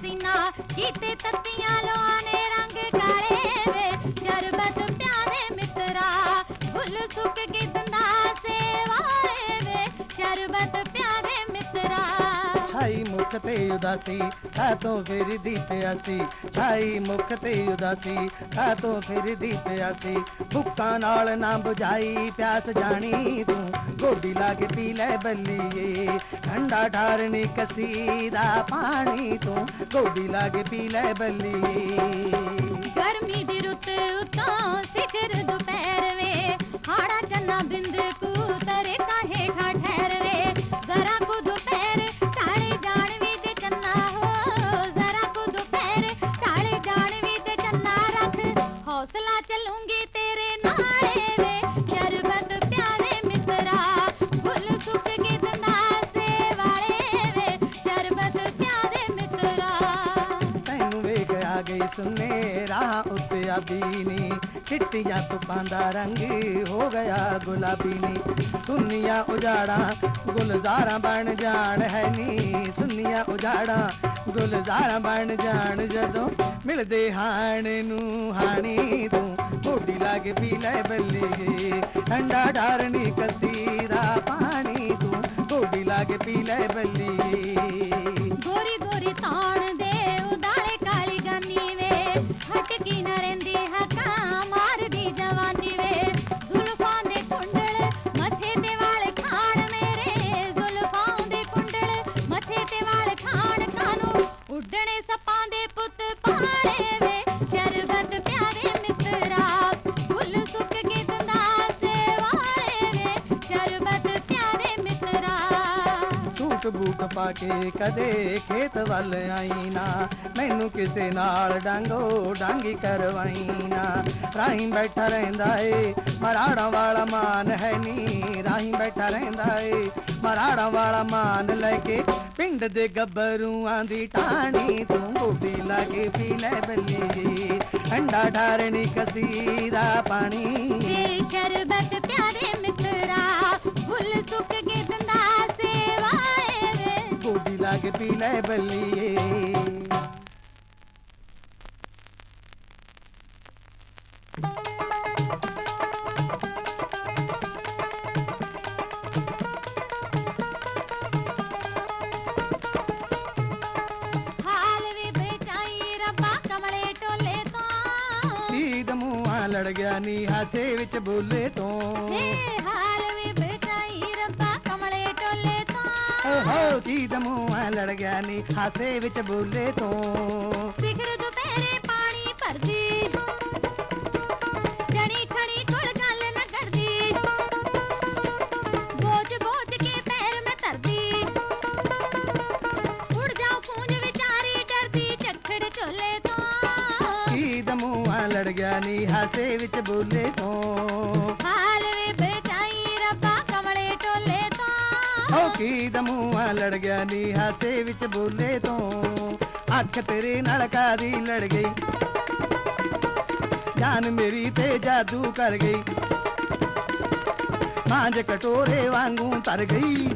ਪਸੀਨਾ ਕੀਤੇ ਮੁਖ ਤੇ ਉਦਾਸੀ ਕਾਤੋਂ ਫਿਰਦੀ ਪਿਆਸੀ। ਛਾਈ ਮੁਖ ਤੇ ਉਦਾਸੀ ਕਾਤੋਂ ਫਿਰਦੀ ਪਿਆਸੀ। ਭੁੱਖਾਂ ਨਾਲ ਨਾ 부ਝਾਈ ਪਿਆਸ ਜਾਣੀ ਤੂੰ। ਗੋਡੀ ਲਾ ਕੇ ਪੀ ਲੈ ਬੱਲੀਏ, ਠੰਡਾ ਠਾਰਨੀ ਕਸੀ ਦਾ ਪਾਣੀ ਤੂੰ। ਗੋਡੀ ਲਾ ਕੇ ਪੀ ਲੈ ਬੱਲੀਏ। ਗਰਮੀ ਦੀ ਰੁੱਤ ਉਤੋਂ ਸਿਖਰ ਦੁਪਹਿਰ ਵੇ, ਹਾੜਾ ਚੰਨਾ ਬਿੰਦ ਆ ਉੱਤੇ ਆਬੀਨੀ ਚਿੱਟੀਆਂ ਧੁੱਪਾਂ ਦਾ ਰੰਗ ਹੋ ਗਿਆ ਗੁਲਾਬੀ ਨੀ। ਸੁਨੀਆਂ ਉਜਾੜਾਂ ਗੁਲਜ਼ਾਰਾਂ ਬਣ ਜਾਣ ਹੈ ਨੀ। ਸੁਨੀਆਂ ਉਜਾੜਾਂ ਗੁਲਜ਼ਾਰਾਂ ਬਣ ਜਾਣ ਜਦੋਂ ਮਿਲਦੇ ਹਾਣ ਨੂੰ ਹਾਣੀ ਤੂੰ। ਮੋਢੀ ਲਾ ਕੇ ਪੀ ਲੈ ਬੱਲੀ। ਠੰਡਾ ਡਾਰਨੀ ਕਸੀਦਾ ਪਾਣੀ ਤੂੰ। ਮੋਢੀ ਲਾ ਕੇ ਪੀ ਲੈ ਬੱਲੀ। ਪਾ ਕੇ ਕਦੇ ਖੇਤ ਵੱਲ ਆਈ ਨਾ ਮੈਨੂੰ ਕਿਸੇ ਨਾਲ ਡਾਂਗੋ ਡਾਂਗੀ ਕਰਵਾਈ ਨਾ ਰਾਹੀਂ ਬੈਠਾ ਰਹਿੰਦਾ ਏ, ਮਰਾੜਾ ਵਾਲਾ ਮਾਨ ਹੈ ਨੀ। ਰਾਹੀਂ ਬੈਠਾ ਰਹਿੰਦਾ ਏ, ਮਰਾੜਾ ਵਾਲਾ ਮਾਨ ਲੈ ਕੇ ਪਿੰਡ ਦੇ ਗੱਭਰੂਆਂ ਦੀ ਟਾਣੀ ਤੂੰ ਗੋਦੀ ਲਾ ਕੇ ਪੀ ਲੈ ਬੱਲੀ ਠੰਡਾ ਠਾਰਣੀ ਕਸੀਦਾ ਪਾਣੀ। ਵੇ ਸ਼ਰਬਤ ਪਿਆਰੇ ਮਿੱਤਰਾ, ਫੁੱਲ ਸੁੱਕ ਮੂੰਹਾਂ ਲੜ ਗਿਆ ਨੀ ਹਾਸੇ ਵਿੱਚ ਬੋਲੇ ਤੋਂ। ਏ ਹਾਲ ਓਹੋ ਈਦ ਮੂੰਹਾਂ ਲੜ ਗਿਆ ਨੀ ਹਾਸੇ ਵਿੱਚ ਬੋਲੇ ਤੋਂ। ਸਿਖਰ ਦੁਪਹਿਰੇ ਪਾਣੀ ਭਰਦੀ ਜਣੀ ਖੜੀ ਕੋਲ ਗੱਲ ਨਾ ਕਰਦੀ। ਬੋਝ ਬੋਝ ਕੇ ਪੈਰ ਮੈਂ ਧਰਦੀ। ਉੜ ਜਾਉ ਖੂੰਜ ਵਿਚਾਰੀ ਡਰਦੀ ਝੱਖੜ ਝੋਲੇ ਤੋਂ। ਈਦ ਮੂੰਹਾਂ ਲੜ ਗਿਆ ਨੀ ਹਾਸੇ ਵਿੱਚ ਬੋਲੇ ਤੋਂ। ਕੀ ਓ ਲੜ ਗਿਆ ਨੀ ਹਾਸੇ ਵਿੱਚ ਬੋਲੇ ਤੋਂ? ਅੱਖ ਤੇਰੇ ਨਾਲ ਕਾਦੀ ਲੜ ਗਈ? ਜਾਨ ਮੇਰੀ ਤੇ ਜਾਦੂ ਕਰ ਗਈ। ਮਾਂਜ ਕਟੋਰੇ ਵਾਂਗੂ ਤਰ ਗਈ।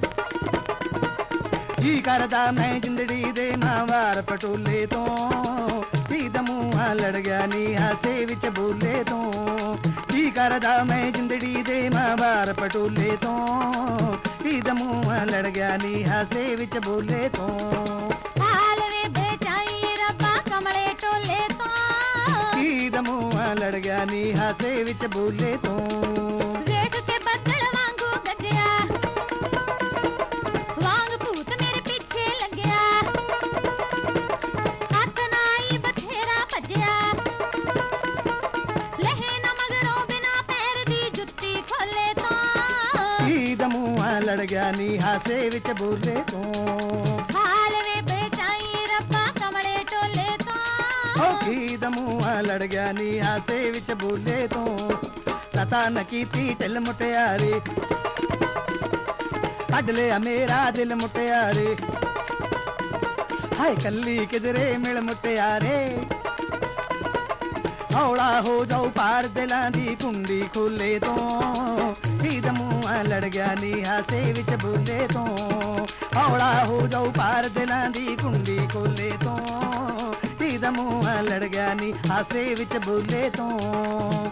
ਜੀ ਕਰਦਾ ਮੈਂ ਜਿੰਦੜੀ ਦੇ ਮਾਵਾਰ ਪਟੋਲੇ ਤੋਂ। ਕੀਦ ਮੂੰਹਾਂ ਲੜ ਗਿਆ ਨੀ ਹਾਸੇ ਵਿੱਚ ਬੋਲੇ ਤੋਂ? ਜੀ ਕਰਦਾ ਮੈਂ ਜਿੰਦੜੀ ਦੇ ਮਾਵਾਰ ਪਟੋਲੇ ਤੋਂ। ਕੀਦ ਮੂੰਹਾਂ ਲੜ ਗਿਆ ਨੀ ਹਾਸੇ ਵਿੱਚ ਬੋਲੇ ਤੋਂ। ਹਾਲ ਵੇ ਬਚਾਈ ਰੱਬਾ ਕਮਲੇ ਟੋਲੇ ਤੋਂ। ਕੀਦ ਮੂੰਹਾਂ ਲੜ ਗਿਆ ਨੀ ਹਾਸੇ ਵਿੱਚ ਬੋਲੇ ਤੋਂ। ਮੂੰਹਾਂ ਲੜ ਗਿਆ ਨੀ ਹਾਸੇ ਵਿੱਚ ਬੋਲੇ ਤੋਂ। ਹਾਲ ਵੇ ਬਚਾਈ ਰੱਬਾ ਕਮਲੇ ਟੋਲੇ ਓ ਤੋਂ ਕੀਦ ਮੂੰਹਾਂ ਲੜ ਗਿਆ ਨੀ ਹਾਸੇ ਵਿੱਚ ਬੋਲੇ ਤੋਂ। ਪਤਾ ਨ ਕੀਤੀ ਢਿੱਲ ਮੁਟਿਆਰੇ। ਕੱਢ ਲਿਆ ਮੇਰਾ ਦਿਲ ਮੁਟਿਆਰੇ। ਹਾਏ ਕੱਲੀ ਕਿਧਰੇ ਮਿਲ ਮੁਟਿਆਰੇ। ਹੌਲਾ ਹੋ ਜਾਉ ਪਾਰ ਦਿਲਾਂ ਦੀ ਕੁੰਡੀ ਖੋਲੇ ਤੋਂ। ਕੀਦ ਮੂੰਹਾਂ ਲੜ ਗਿਆ ਨੀ ਹਾਸੇ ਵਿੱਚ ਬੋਲੇ ਤੋਂ ਹੌਲਾ ਹੋ ਜਾਉ ਪਾਰ ਦਿਲਾਂ ਦੀ ਕੁੰਡੀ ਖੋਲੇ ਤੋਂ ਦਾ ਮੂੰਹ ਲੜ ਗਿਆ ਨੀ ਹਾਸੇ ਵਿੱਚ ਬੋਲੇ ਤੋਂ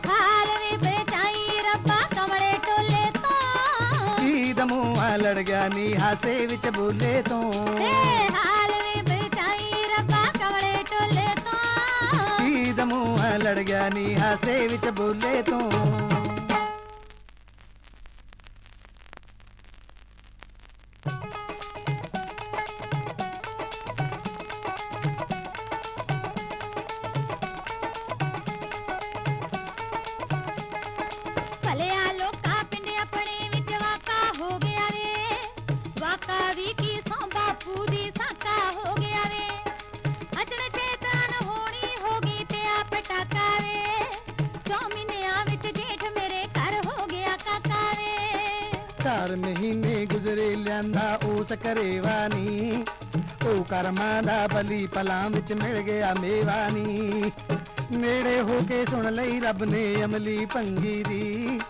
ਹਾਲ ਵੇ ਬਚਾਈ ਰੱਬਾ ਕਮਲੇ ਟੋਲੇ ਤੋਂ ਕੀ ਦਾ ਮੂੰਹ ਲੜ ਗਿਆ ਨੀ ਹਾਸੇ ਵਿੱਚ ਬੋਲੇ ਤੋਂ ਏ ਹਾਲ ਵੇ ਬਚਾਈ ਰੱਬਾ ਕਮਲੇ ਟੋਲੇ ਤੋਂ ਕੀ ਦਾ ਮੂੰਹ ਲੜ ਗਿਆ ਨੀ ਹਾਸੇ ਵਿੱਚ ਬੋਲੇ ਤੋਂ ਚਾਰ ਮਹੀਨੇ ਗੁਜ਼ਰੇ ਲਿਆਂਦਾ ਉਸ ਕਰੇਵਾਨੀ। ਉਹ ਕਰਮਾਂ ਦਾ ਬਲੀ ਪਲਾਂ ਵਿੱਚ ਮਿਲ ਗਿਆ ਮੇਵਾਨੀ। ਨੇੜੇ ਹੋ ਕੇ ਸੁਣ ਲਈ ਰੱਬ ਨੇ ਅਮਲੀ ਪੰਗੀ ਦੀ।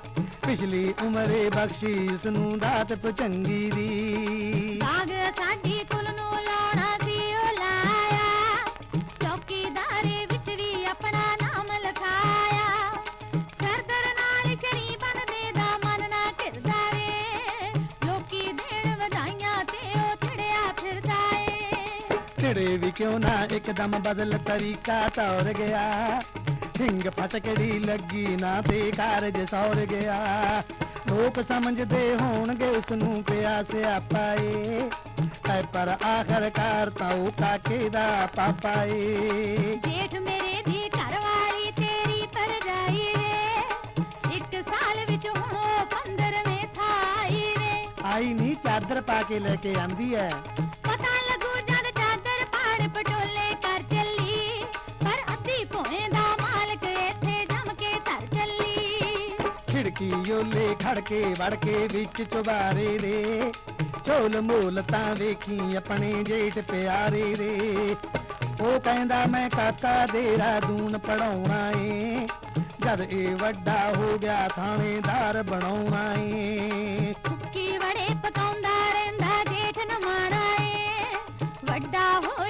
ਪਿਛਲੀ ਉਮਰੇ ਬਖਸ਼ੀ ਉਸ ਨੂੰ ਦਾਤ ਪਚੰਗੀ ਦੀ। ਬਾਗ ਸਾਡੀ ਢਿੜੇ ਵੀ ਕਿਉਂ ਨਾ ਇੱਕਦਮ ਬਦਲ ਤਰੀਕਾ ਤੌਰ ਗਿਆ? ਹਿੰਗ ਫਟਕੜੀ ਲੱਗੀ ਨਾ ਤੇ ਕਾਰਜ ਸੌਰ ਗਿਆ? ਲੋਕ ਸਮਝਦੇ ਹੋਣਗੇ ਉਸ ਨੂੰ ਪਿਆ ਸਿਆਪਾ ਏ ਐ ਪਰ ਆਖਰਕਾਰ ਤਾਂ ਉਹ ਕਾਕੇ ਦਾ ਪਾਪਾ ਏ। ਜੇਠ ਮੇਰੇ ਦੀ ਘਰਵਾਲੀ ਤੇਰੀ ਪਰਜਾਈ ਵੇ ਇੱਕ ਸਾਲ ਵਿੱਚ ਉਹ 15ਵੇਂ ਥਾਈ ਵੇ ਆਈ ਨਹੀਂ ਚਾਦਰ ਪਾ ਕੇ ਲੈ ਕੇ ਆਂਦੀ ਐ। ਖਿੜਕੀ ਓਲੇ ਖੜ ਕੇ ਵੜ ਕੇ ਵਿੱਚ ਚੁਬਾਰੇ ਦੇ? ਝੋਲ ਮੋਲ ਤਾਂ ਵੇਖੀ ਆਪਣੇ ਜੇਠ ਪਿਆਰੇ ਦੇ। ਉਹ ਕਹਿੰਦਾ, ਮੈਂ ਕਾਕਾ ਦੇਰਾ ਦੂਨ ਪੜਾਉਣਾ ਏ। ਜਦ ਇਹ ਵੱਡਾ ਹੋ ਗਿਆ ਥਾਣੇਦਾਰ ਬਣਾਉਣਾ ਏ। ਕੁੱਕੀ ਵੜੇ ਪਕਾਉਂਦਾ ਰਹਿੰਦਾ ਜੇਠ ਨਮਾਣਾ ਏ। ਵੱਡਾ ਹੋਏ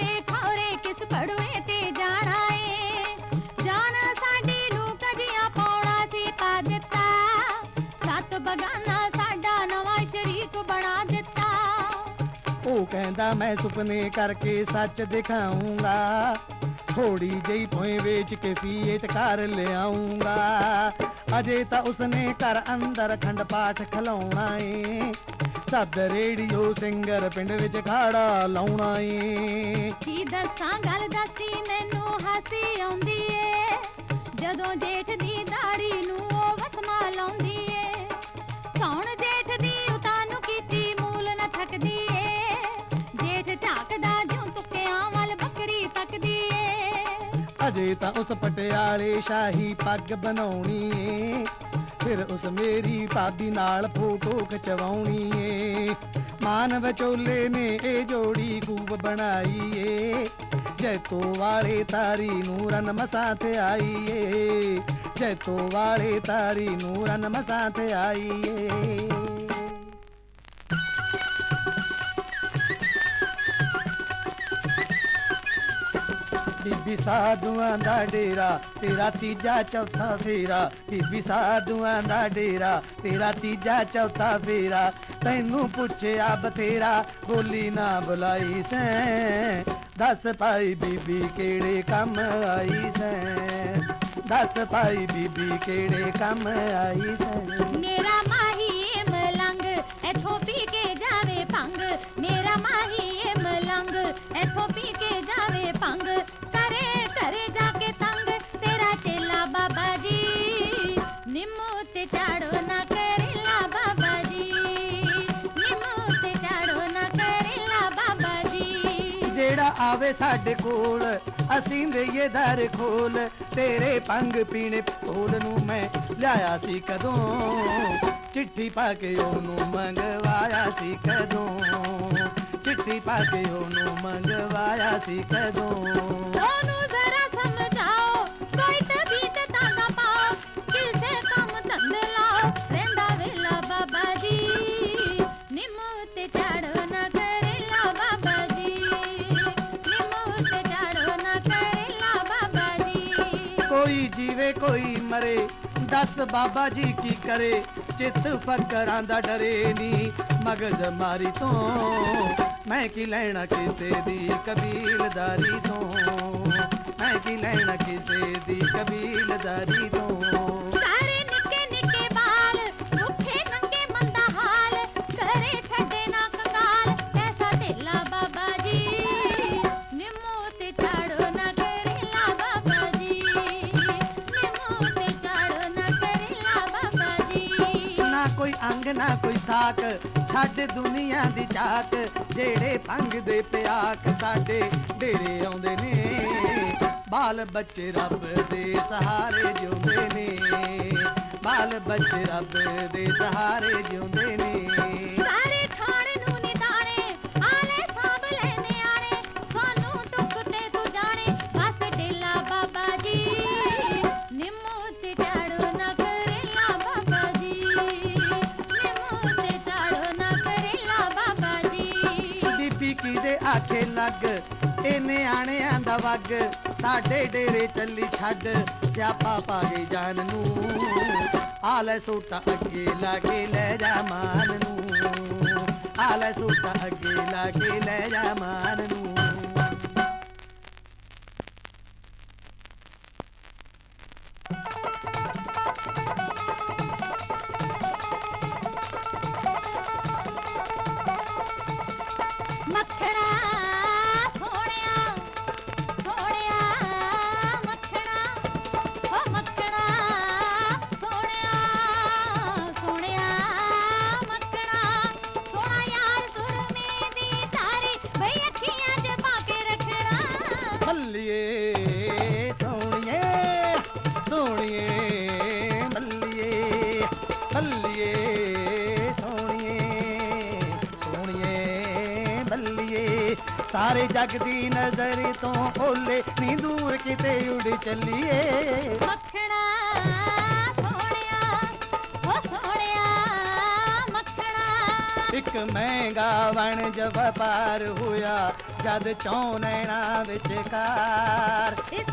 ਕਹਿੰਦਾ ਮੈਂ ਸੁਪਨੇ ਕਰਕੇ ਸੱਚ ਦਿਖਾਉਂਗਾ ਥੋੜੀ ਜਿਹੀ ਭੋਏ ਵੇਚ ਕੇ ਫੀਟ ਕਰ ਲਿਆਉਂਗਾ ਅਜੇ ਤਾਂ ਉਸਨੇ ਘਰ ਅੰਦਰ ਖੰਡ ਪਾਠ ਖਲਾਉਣਾ ਏ। ਸੱਦ ਰੇਡੀਓ ਸਿੰਗਰ ਪਿੰਡ ਵਿੱਚ ਖਾੜਾ ਲਾਉਣਾ ਏ। ਕੀ ਦੱਸਾਂ, ਗੱਲ ਦੱਸੀ ਮੈਨੂੰ ਹਾਸੀ ਆਉਂਦੀ ਏ। ਜਦੋਂ ਜੇਠ ਦੀ ਦਾੜੀ ਨੂੰ ਉਹ ਵਸਮਾ ਲਾਉਂਦੀ ਅਜੇ ਤਾਂ ਉਸ ਪਟਿਆਲੇ ਸ਼ਾਹੀ ਪੱਗ ਬਣਾਉਣੀ ਏ। ਫਿਰ ਉਸ ਮੇਰੀ ਭਾਬੀ ਨਾਲ ਫੋਟੋ ਖਿਚਵਾਉਣੀ ਏ। ਮਾਨ ਵਿਚੋਲੇ ਨੇ ਇਹ ਜੋੜੀ ਖੂਬ ਬਣਾਈ ਏ। ਜੈਤੋ ਵਾਲੇ ਤਾਰੀ ਨੂਰਨ ਮਸਾਂ ਤੇ ਆਈ ਏ। ਜੈਤੋ ਵਾਲੇ ਤਾਰੀ ਨੂਰਨ ਮਸਾਂ ਤੇ ਆਈ ਏ। ਬੀਬੀ ਸਾਧੂਆਂ ਦਾ ਡੇਰਾ, ਤੇਰਾ ਤੀਜਾ ਚੌਥਾ ਫੇਰਾ। ਬੀਬੀ ਸਾਧੂਆਂ ਦਾ ਡੇਰਾ, ਤੇਰਾ ਤੀਜਾ ਚੌਥਾ ਫੇਰਾ। ਤੈਨੂੰ ਪੁੱਛਿਆ ਬਥੇਰਾ, ਬੋਲੀ ਨਾ ਬੁਲਾਈ ਸੈਂ। ਦੱਸ ਪਾਈ ਬੀਬੀ ਕਿਹੜੇ ਕੰਮ ਆਈ ਸੈਂ? ਦੱਸ ਪਾਈ ਬੀਬੀ ਕਿਹੜੇ ਕੰਮ ਆਈ ਸੈਂ? ਮੇਰਾ ਆਵੇ ਸਾਡੇ ਕੋਲ, ਅਸੀਂ ਦੇਈਏ ਦਰ ਖੋਲ। ਤੇਰੇ ਪੰਗ ਪੀਣੇ ਫੋਲ ਨੂੰ ਮੈਂ ਲਿਆਇਆ ਸੀ ਕਦੋਂ? ਚਿੱਠੀ ਪਾ ਕੇ ਉਹਨੂੰ ਮੰਗਵਾਇਆ ਸੀ ਕਦੋਂ? ਚਿੱਠੀ ਪਾ ਕੇ ਉਹਨੂੰ ਮੰਗਵਾਇਆ ਸੀ ਕਦੋਂ? ਉਹਨੂੰ ਜ਼ਰਾ ਜੀਵੇ ਕੋਈ ਮਰੇ, ਦੱਸ ਬਾਬਾ ਜੀ ਕੀ ਕਰੇ? ਚਿੱਤ ਫਕਰਾਂ ਦਾ ਡਰੇ ਨੀ, ਮਗਜ਼ ਮਾਰੀ ਤੋਂ। ਮੈਂ ਕੀ ਲੈਣਾ ਕਿਸੇ ਦੀ ਕਬੀਲਦਾਰੀ ਤੋਂ? ਮੈਂ ਕੀ ਲੈਣਾ ਕਿਸੇ ਦੀ ਕਬੀਲਦਾਰੀ ਤੋਂ? ਸਾਕ, ਛੱਡ ਦੁਨੀਆ ਦੀ ਚਾਕ, ਜਿਹੜੇ ਭੰਗਦੇ ਪਿਆਕ ਸਾਡੇ ਡੇਰੇ ਆਉਂਦੇ ਨੇ। ਬਾਲ ਬੱਚੇ ਰੱਬ ਦੇ ਸਹਾਰੇ ਜਿਉਂਦੇ ਨੇ। ਬਾਲ ਬੱਚੇ ਰੱਬ ਦੇ ਸਹਾਰੇ ਜਿਉਂਦੇ ਨੇ। ਲੱਗ ਇਹ ਨਿਆਣਿਆਂ ਦਾ ਵਗ। ਸਾਡੇ ਡੇਰੇ ਚੱਲੀ ਛੱਡ, ਸਿਆਪਾ ਪਾ ਗਈ ਜਾਨ ਨੂੰ। ਆਲੇ ਸੂਟਾ ਅੱਗੇ ਲਾ ਕੇ ਲੈ ਜਾ ਮਾਨ ਨੂੰ। ਆਲੇ ਸੂਟਾ ਅੱਗੇ ਲਾ ਕੇ ਲੈ ਜਾ ਮਾਨ ਨੂੰ। ਸੋਹਣੀਏ ਬੱਲੀਏ ਬੱਲੀਏ ਸੋਹਣੀਏ ਸੋਹਣੀਏ ਬੱਲੀਏ ਸਾਰੇ ਜਗ ਦੀ ਨਜ਼ਰ ਤੋਂ ਓਲੇ ਨੀ ਦੂਰ ਕਿਤੇ ਉੜ ਚੱਲੀਏ। ਮੱਖਣਾ ਇੱਕ ਮਹਿੰਗਾ ਵਣਜ ਵਪਾਰ ਹੋਇਆ ਜਦ ਚੌ ਨੈਣਾ ਵਿਚਕਾਰ ਇਸ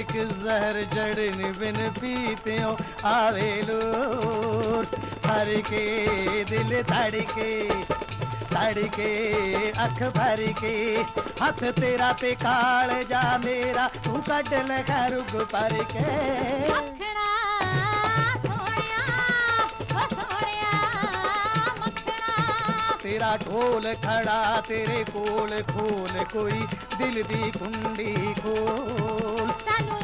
ਇੱਕ ਜ਼ਹਿਰ ਜੜਨ ਬਿਨ ਪੀਤਿਓ ਆਵੇ ਲੋਰ ਹਰ ਕੇ ਦਿਲ ਧੜਕੇ ਧੜਕੇ, ਅੱਖ ਭਰ ਕੇ ਹੱਥ ਤੇਰਾ ਤੇ ਕਾਲ ਜਾ ਮੇਰਾ, ਤੂੰ ਕੱਢ ਲੈ ਰੁਗ ਪਰ ਕੇ ਤੇਰਾ ਢੋਲ ਖੜਾ ਤੇਰੇ ਕੋਲ ਖੋਲ ਕੋਈ ਦਿਲ ਦੀ ਕੁੰਡੀ ਖੋਲ। ਸਾਨੂੰ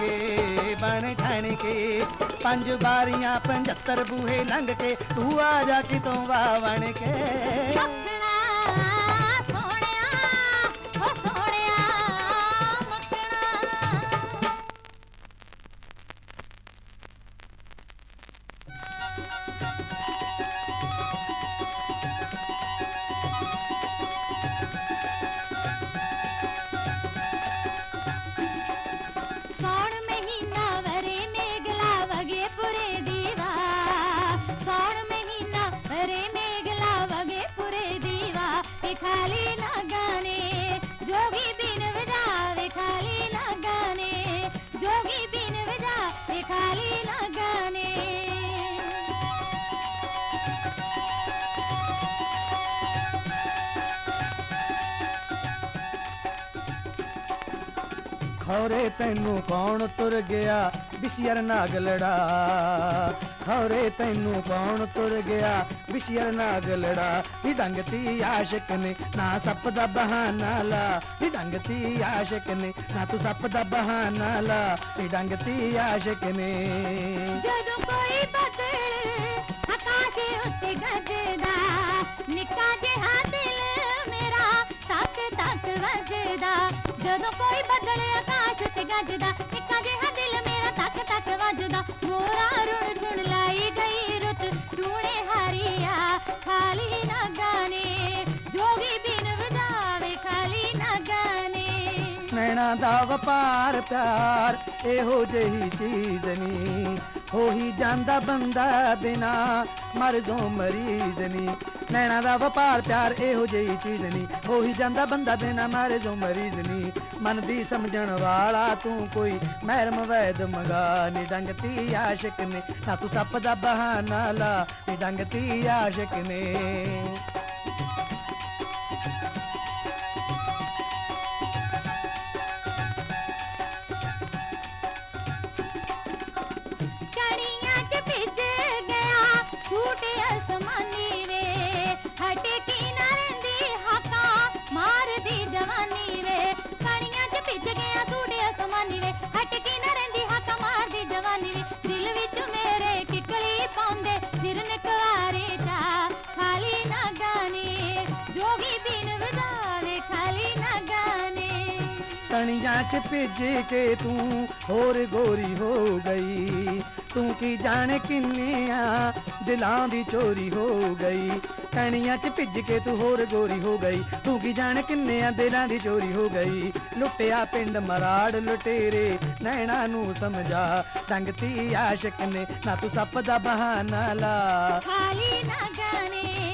ਕੇ ਬਣ ਠਣ ਕੇ ਪੰਜ ਬਾਰੀਆਂ 75 ਬੂਹੇ ਲੰਘ ਕੇ ਤੂੰ ਆ ਜਾ ਕਿਤੋਂ ਵਾਵਣ ਕੇ। ਖੌਰੇ ਤੈਨੂੰ ਕੌਣ ਤੁਰ ਗਿਆ? ਬਿਸ਼ੀਅਰ ਨਾਗਲੜਾ ਖੌਰੇ ਤੈਨੂੰ ਕੌਣ ਤੁਰ ਗਿਆ? ਬਿਸ਼ੀਅਰ ਨਾਗਲੜਾ ਹੀ ਡੰਗਤੀ ਆਸ਼ਿਕ ਨੇ, ਨਾ ਸੱਪ ਦਾ ਬਹਾਨਾ ਲਾ। ਹੀ ਡੰਗਤੀ ਆਸ਼ਿਕ ਨੇ, ਨਾ ਤੂੰ ਸੱਪ ਦਾ ਬਹਾਨਾ ਲਾ। ਹੀ ਡੰਗਤੀ ਆਸ਼ਿਕ ਨੇ। ਜਦੋਂ ਜਦੋਂ ਕੋਈ ਬੱਦਲ ਆਕਾਸ਼ ਉੱਤੇ ਗੱਜਦਾ ਨਿੱਕਾ ਜਿਹਾ ਦਿਲ ਮੇਰਾ ਤੱਕ ਤੱਕ ਵੱਜਦਾ। ਮੋਰਾ ਰੁਣ ਝੁਣ ਲਾਈ ਗਈ ਰੁੱਤ, ਰੂਣੇ ਹਾਰੀਆ ਖਾਲੀ ਨਾ ਗਾਣੇ। ਨੈਣਾ ਦਾ ਵਪਾਰ ਪਿਆਰ, ਇਹੋ ਜਿਹੀ ਚੀਜ਼ ਨਹੀਂ। ਹੋ ਜਾਂਦਾ ਬੰਦਾ ਬਿਨਾ ਮਰ ਜੋ ਮਰੀਜ਼ ਨਹੀਂ। ਨੈਣਾ ਦਾ ਵਪਾਰ ਪਿਆਰ, ਇਹੋ ਜਿਹੀ ਚੀਜ਼ ਨਹੀਂ। ਹੋਈ ਜਾਂਦਾ ਬੰਦਾ ਬਿਨਾ ਮਰ ਜੋ ਮਰੀਜ਼ ਨਹੀਂ। ਮਨ ਦੀ ਸਮਝਣ ਵਾਲਾ ਤੂੰ ਕੋਈ ਮਹਿਰਮ ਵੈਦ ਮਗਾ ਨੀ। ਡੰਗਤੀ ਆਸ਼ਿਕ ਨੇ ਨਾ ਤੂੰ ਸੱਪ ਦਾ ਬਹਾਨਾ ਲਾ ਨੀ। ਡੰਗਤੀ ਆਸ਼ਿਕ ਨੇ। ਕਣੀਆਂ ਚ ਭਿੱਜ ਕੇ ਤੂੰ ਹੋਰ ਗੋਰੀ ਹੋ ਗਈ। ਤੂੰ ਕੀ ਜਾਣ ਕਿੰਨੀਆਂ ਦਿਲਾਂ ਦੀ ਚੋਰੀ ਹੋ ਗਈ। ਕਣੀਆਂ ਚ ਭਿੱਜ ਕੇ ਤੂੰ ਹੋਰ ਗੋਰੀ ਹੋ ਗਈ। ਤੂੰ ਕੀ ਜਾਣੇ ਕਿੰਨੀਆਂ ਦਿਲਾਂ ਦੀ ਚੋਰੀ ਹੋ ਗਈ। ਲੁੱਟਿਆ ਪਿੰਡ ਮਰਾੜ ਲੁਟੇਰੇ, ਨੈਣਾ ਨੂੰ ਸਮਝਾ। ਡੰਗਤੀ ਆਸ਼ਕ ਨੇ, ਨਾ ਤੂੰ ਸੱਪ ਦਾ ਬਹਾਨਾ ਲਾ। ਖਾਲੀ ਨਾ ਗਾਣੇ